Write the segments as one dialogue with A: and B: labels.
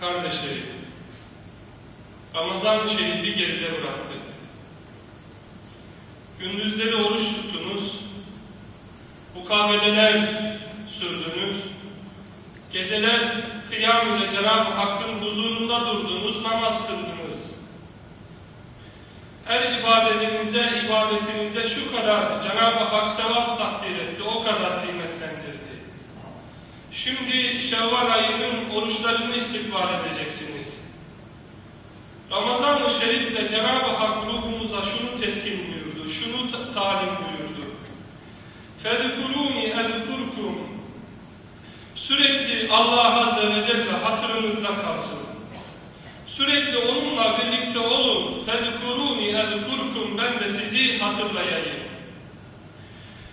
A: Kardeşlerim, Ramazan-ı Şerif'i geride bıraktık. Gündüzleri oruç tuttunuz, mukaveleler sürdünüz, geceler kıyam ile Cenab-ı Hakk'ın huzurunda durdunuz, namaz kıldınız. Her ibadetinize, ibadetinize şu kadar Cenab-ı Hak sevap takdir etti, o kadar kıymetlendirdi. Şimdi Şevval ayının oruçlarını istikbal edeceksiniz. Ramazan-ı Şerif'te Cenab-ı Hak ruhumuza şunu teskin buyurdu, şunu ta- talim buyurdu. فَذْكُرُونِ اَذْكُرْكُمْ Sürekli Allah Azze ve Celle hatırınızda kalsın. Sürekli onunla birlikte olun. فَذْكُرُونِ اَذْكُرْكُمْ Ben de sizi hatırlayayım.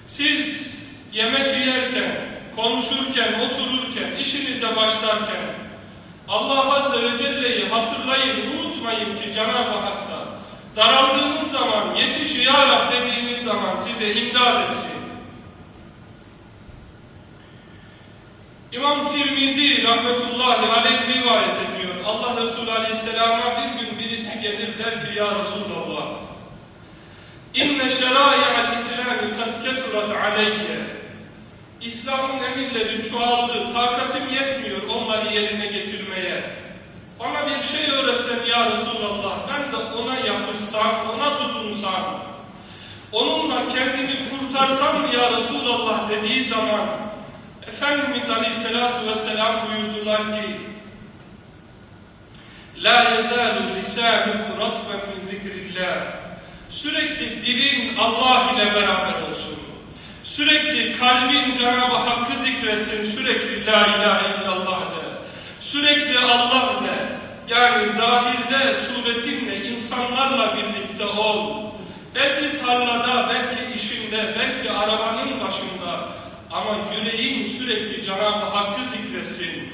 A: Siz yemek yerken, konuşurken, otururken, işinize başlarken Allah Azze ve Celle'yi hatırlayın, unutmayın ki Cenab-ı Hak'ta daraldığınız zaman, yetiş ya Rab dediğiniz zaman size imdad etsin. İmam Tirmizi rahmetullahi aleyh rivayet ediyor. Allah Resulü aleyhisselama bir gün birisi gelir der ki ya Resulallah İnne şerai'al İslami kad kesurat aleyye İslam'ın emirleri çoğaldı, takatim yetmiyor onları yerine getirmeye. Bana bir şey öğretsen ya Resulallah, ben de ona yapışsam, ona tutunsam, onunla kendimi kurtarsam mı ya Resulallah dediği zaman, Efendimiz Aleyhisselatü Vesselam buyurdular ki, La yezalu lisanuhu ratben min zikrillah. Sürekli dilin Allah ile beraber olsun. Sürekli kalbin Cenab-ı Hakk'ı zikretsin. Sürekli La ilahe illallah de. Sürekli Allah de. Yani zahirde, suretinle, insanlarla birlikte ol. Belki tarlada, belki işinde, belki arabanın başında. Ama yüreğin sürekli Cenab-ı Hakk'ı zikretsin.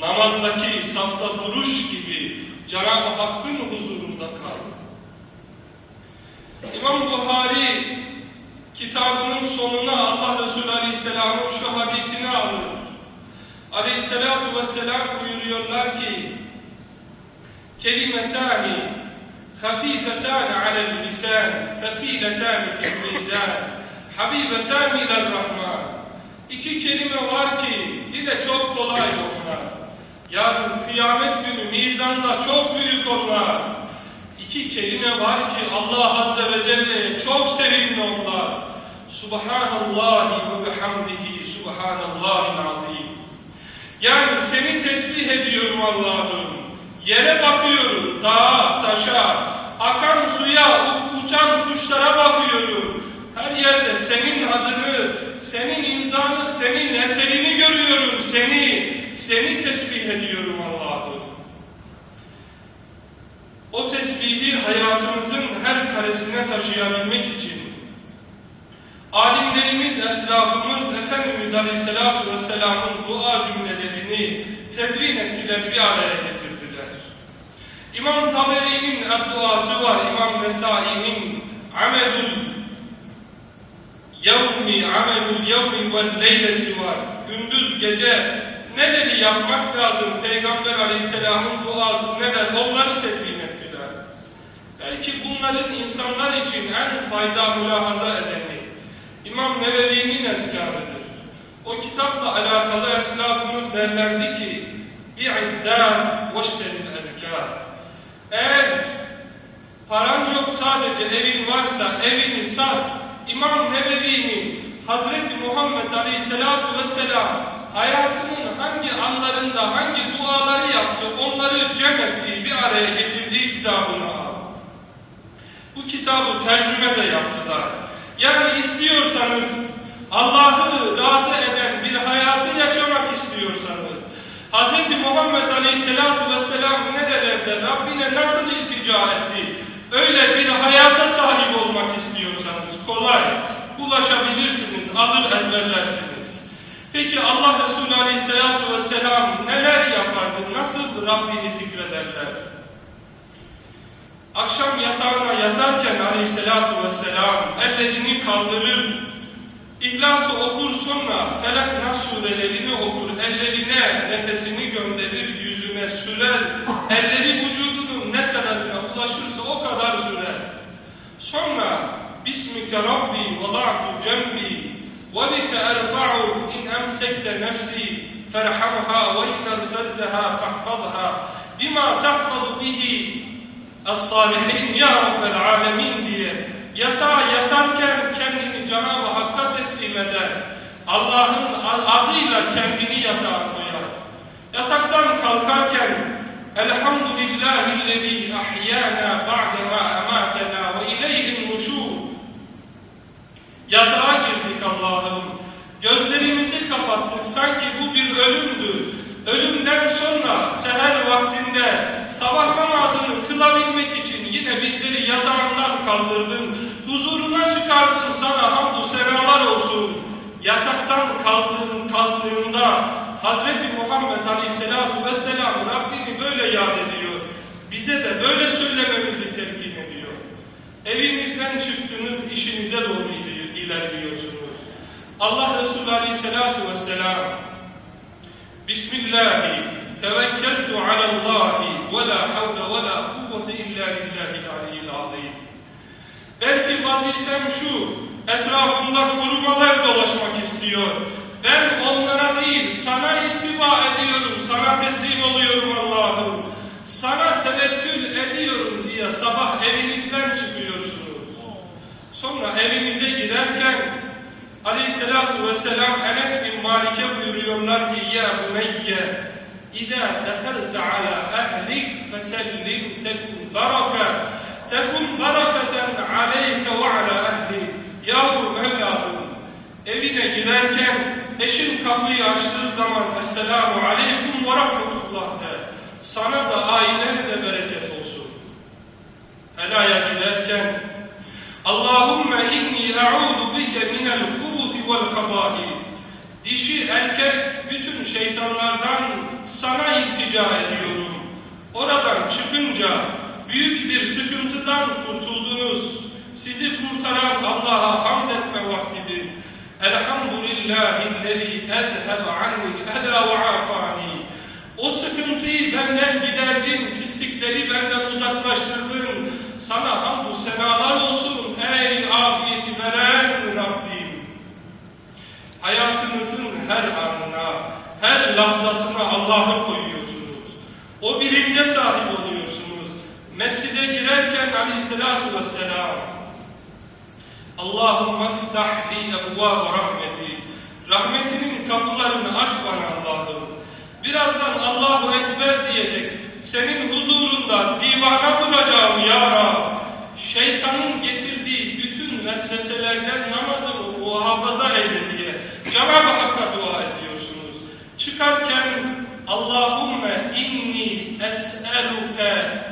A: Namazdaki safta duruş gibi Cenab-ı Hakk'ın huzurunda kal. İmam Buhari kitabının sonuna Allah Resulü Aleyhisselam'ın şu hadisini alır. Aleyhisselatu Vesselam buyuruyorlar ki kelimetani hafifetani alel lisan fekiletani fil mizan habibetani iler rahman İki kelime var ki dile çok kolay onlar. Yarın kıyamet günü mizanda çok büyük onlar. İki kelime var ki Allah Azze ve Celle'ye çok sevimli onlar. Subhanallahi ve bihamdihi subhanallahil azim. Yani seni tesbih ediyorum Allah'ım. Yere bakıyorum, dağa, taşa, akan suya, uçan kuşlara bakıyorum. Her yerde senin adını, senin imzanı, senin eserini görüyorum. Seni, seni tesbih ediyorum Allah'ım. O tesbihi hayatımızın her karesine taşıyabilmek için alimlerimiz, eslafımız, Efendimiz Aleyhisselatü Vesselam'ın dua cümlelerini tedvin ettiler, bir araya getirdiler. İmam Taberi'nin duası var, İmam Nesai'nin amedul yevmi, amelul yevmi vel leylesi var. Gündüz gece neleri yapmak lazım? Peygamber Aleyhisselam'ın duası neler? Onları tedvin ettiler. Belki bunların insanlar için en fayda mülahaza edeni İmam Nevevi'nin eskarıdır. O kitapla alakalı esnafımız derlerdi ki İ'iddan veşteril erkâr Eğer paran yok sadece evin varsa evini sat İmam Nevevi'nin Hazreti Muhammed Aleyhisselatu Vesselam hayatının hangi anlarında hangi duaları yaptı onları cem ettiği bir araya getirdiği kitabını al. Bu kitabı tercüme de yaptılar. Yani istiyorsanız Allah'ı razı eden bir hayatı yaşamak istiyorsanız Hz. Muhammed Aleyhisselatü Vesselam nerelerde Rabbine nasıl iltica etti? Öyle bir hayata sahip olmak istiyorsanız kolay ulaşabilirsiniz, alır ezberlersiniz. Peki Allah Resulü Aleyhisselatü Vesselam neler yapardı? Nasıl Rabbini zikrederler? Akşam yatağına yatarken aleyhissalatü vesselam ellerini kaldırır. İhlası okur sonra Felak Nas surelerini okur, ellerine nefesini gönderir, yüzüne sürer, elleri vücudunun ne kadarına ulaşırsa o kadar sürer. Sonra Bismike Rabbi vada'tu cembi ve bike erfa'u in emsekte nefsi ferhamha ve in erselteha fahfadha bima tahfadu bihi Es-Salihin Ya Rabbel Alemin diye yatağa yatarken kendini Cenab-ı Hakk'a teslim eder. Allah'ın adıyla kendini yatağa koyar. Yataktan kalkarken Elhamdülillahillezî ahyâna ba'demâ emâtenâ ve ileyhin nuşûr. Yatağa girdik Allah'ım. Gözlerimizi kapattık. Sanki bu bir ölümdü. Ölümden sonra seher vaktinde sabah namazını kılabilmek için yine bizleri yatağından kaldırdın. Huzuruna çıkardın sana hamdü senalar olsun. Yataktan kaldığın, kalktığında Hazreti Muhammed Aleyhisselatü Vesselam Rabbini böyle yad ediyor. Bize de böyle söylememizi telkin ediyor. Evinizden çıktınız, işinize doğru ilerliyorsunuz. Allah Resulü Aleyhisselatü Vesselam Bismillahi tevekkeltu alallahi ve la havle ve la kuvvete illa billahil aliyyil azim. Belki vazifem şu, etrafımda korumalar dolaşmak istiyor. Ben onlara değil, sana ittiba ediyorum, sana teslim oluyorum Allah'ım. Sana tevekkül ediyorum diye sabah evinizden çıkıyorsunuz. Sonra evinize girerken Aleyhissalatu vesselam Enes bin Malik'e buyuruyorlar ki Ya buneyye İzâ dehalte ala ehlik fesellim tekun baraka tekun baraketen aleyke ve ala ehlik Yavrum evladım evine girerken eşin kapıyı açtığı zaman Esselamu aleyküm ve rahmetullah de sana da ailene de bereket olsun. Helaya giderken Allahümme inni a'udhu bike minel hubuthi vel habahith. Dişi erkek bütün şeytanlardan sana iltica ediyorum. Oradan çıkınca büyük bir sıkıntıdan kurtuldunuz. Sizi kurtaran Allah'a hamd etme vaktidir. Elhamdülillahillezî ezhebe annil eda ve afani. O sıkıntıyı benden giderdin, pislikleri benden uzaklaştırdın. Sana hamdü senalar olsun ey afiyeti veren. Hayatınızın her anına, her lahzasına Allah'ı koyuyorsunuz. O bilince sahip oluyorsunuz. Mescide girerken aleyhissalatu vesselam Allahümme ftah li ebvâbe rahmeti Rahmetinin kapılarını aç bana Allah'ım. Birazdan Allahu Ekber diyecek. Senin huzurunda divana duracağım ya Rab. Şeytanın getirdiği bütün vesveselerden namazımı muhafaza eyle diye Cenab-ı Hakk'a dua ediyorsunuz. Çıkarken Allahümme inni es'eluke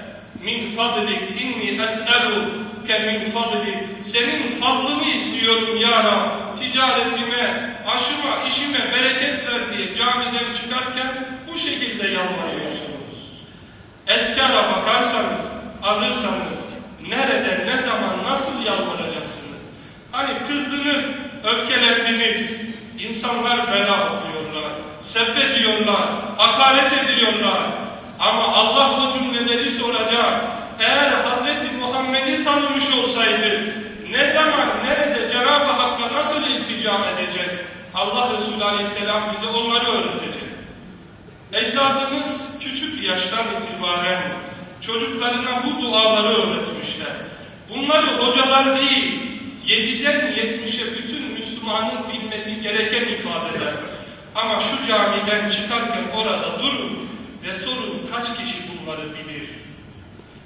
A: min fadlik inni es'eluke min fadlik senin fadlını istiyorum ya Rab. Ticaretime, aşıma, işime bereket ver diye camiden çıkarken bu şekilde yalvarıyorsunuz. Eskara bakarsanız, alırsanız nerede, ne zaman, nasıl yalvaracaksınız? Hani kızdınız, öfkelendiniz, insanlar bela okuyorlar, sebbediyorlar, hakaret ediyorlar. Ama Allah o cümleleri soracak. Eğer Hazreti Muhammed'i tanımış olsaydı, ne zaman, nerede Cenab-ı Hakk'a nasıl iltica edecek? Allah Resulü Aleyhisselam bize onları öğretecek. Ecdadımız küçük yaştan itibaren çocuklarına bu duaları öğretmişler. Bunları hocalar değil, yediden yetmişe bütün Bilmesi gereken ifadeler. Ama şu camiden çıkarken orada durun ve sorun kaç kişi bunları bilir?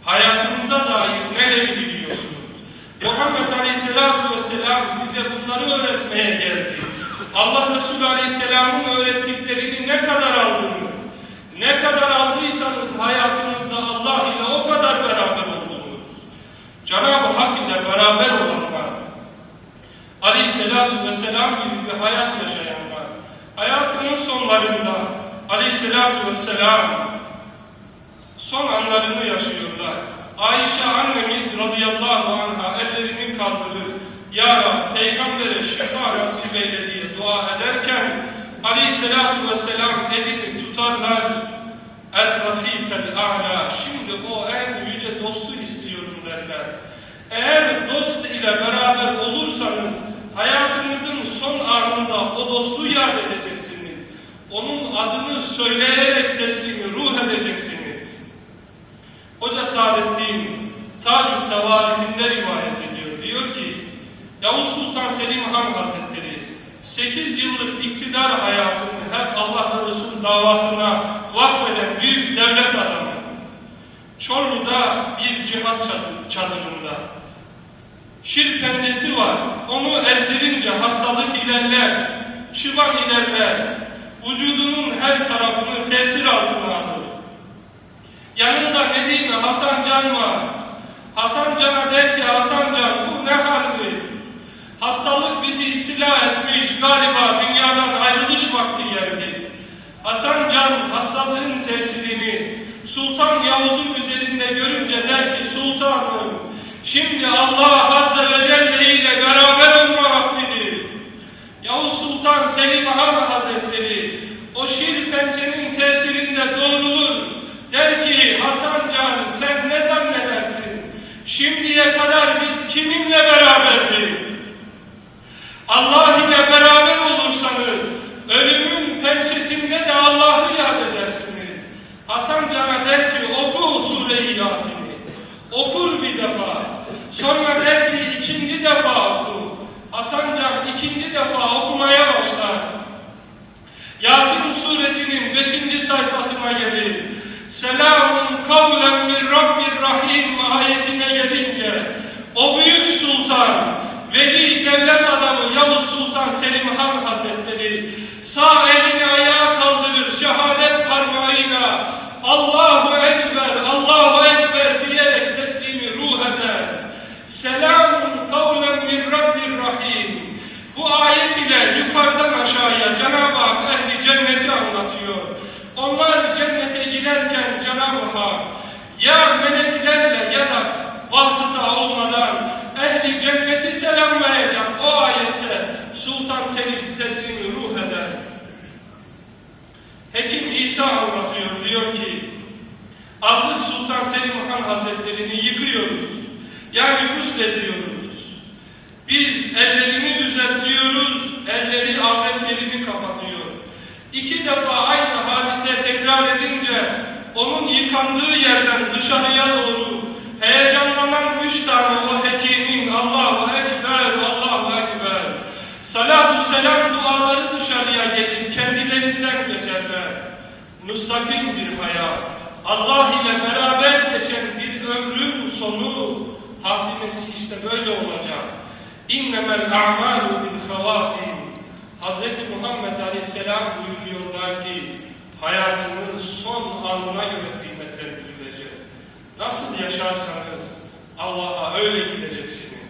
A: Hayatınıza dair neleri biliyorsunuz? Muhammed Aleyhisselatü Vesselam size bunları öğretmeye geldi. Allah Resulü Aleyhisselam'ın öğrettiklerini ne kadar aldınız? Ne kadar aldıysanız hayatınızda Allah ile o kadar beraber oldunuz. Cenab-ı Hak ile beraber olanlar, Aleyhisselatü Vesselam gibi bir hayat yaşayanlar, hayatının sonlarında Aleyhisselatü Vesselam son anlarını yaşıyorlar. Ayşe annemiz radıyallahu anha ellerini kaldırır. Ya Rab peygambere şifa nasip eyle diye dua ederken aleyhissalatu vesselam elini tutarlar. El-Rafiqel A'la. Şimdi o en yüce dostu istiyorum derler. Eğer dost ile beraber olursanız hayatınızın son anında o dostu yad edeceksiniz. Onun adını söyleyerek teslimi ruh edeceksiniz. Hoca Saadettin Tac-ı Tevarifinde rivayet ediyor. Diyor ki Yavuz Sultan Selim Han Hazretleri 8 yıllık iktidar hayatını hep Allah ve Resul davasına vakfeden büyük devlet adamı. Çorlu'da bir cihat çadır- çadırında. Şir pencesi var. Onu ezdirince hastalık ilerler, çıban ilerler. Vücudunun her tarafını tesir altına alır. Yanında Nedime Hasan Can var. Hasan Can'a der ki Hasan Can bu ne haldi? Hastalık bizi istila etmiş galiba dünyadan ayrılış vakti geldi. Hasan Can hastalığın tesirini Sultan Yavuz'un üzerinde görünce der ki Sultanım şimdi Allah Azze ve Celle ile beraber olma vaktidir. Yavuz Sultan Selim Han Hazretleri o şiir pençenin tesirinde doğrulur. Der ki Hasan Can sen ne zannedersin? Şimdiye kadar biz kiminle beraberdik? Allah ile beraber olursanız ölümün pençesinde de Allah'ı yad edersiniz. Hasan Can'a der ki oku Sure-i Yasin'i. Okur bir defa. Sonra der ki ikinci defa oku. Hasan Can ikinci defa okumaya başlar. Selamun kavlen min Rabbir Rahim ayetine gelince o büyük sultan, veli devlet adamı Yavuz Sultan Selim Han Hazretleri sağ elini ayağa kaldırır şehadet parmağıyla Allahu Ekber, Allahu Ekber diyerek teslimi ruh eder. Selamun kavlen min Rabbir Rahim. Bu ayet ile yukarıdan aşağıya Cenab-ı Hak ehli cenneti anlatıyor. Onlar cennete girerken Cenab-ı Hak ya meleklerle ya da vasıta olmadan ehli cenneti selamlayacak o ayette Sultan Selim teslimi ruh eder. Hekim İsa anlatıyor diyor ki Adlık Sultan Selim Han Hazretlerini yıkıyoruz. Yani guslediyoruz. Biz ellerini düzeltiyoruz, elleri avret yerini. İki defa aynı hadise tekrar edince onun yıkandığı yerden dışarıya doğru heyecanlanan üç tane o hekimin Allahu Ekber, Allahu Ekber. Salatu selam duaları dışarıya gelir, kendilerinden geçerler. Müstakim bir hayat, Allah ile beraber geçen bir ömrün sonu, hatimesi işte böyle olacak. İnnemel a'malu bil. Hz. Muhammed Aleyhisselam buyuruyorlar ki hayatının son anına göre kıymetlendirilecek. Nasıl yaşarsanız Allah'a öyle gideceksiniz.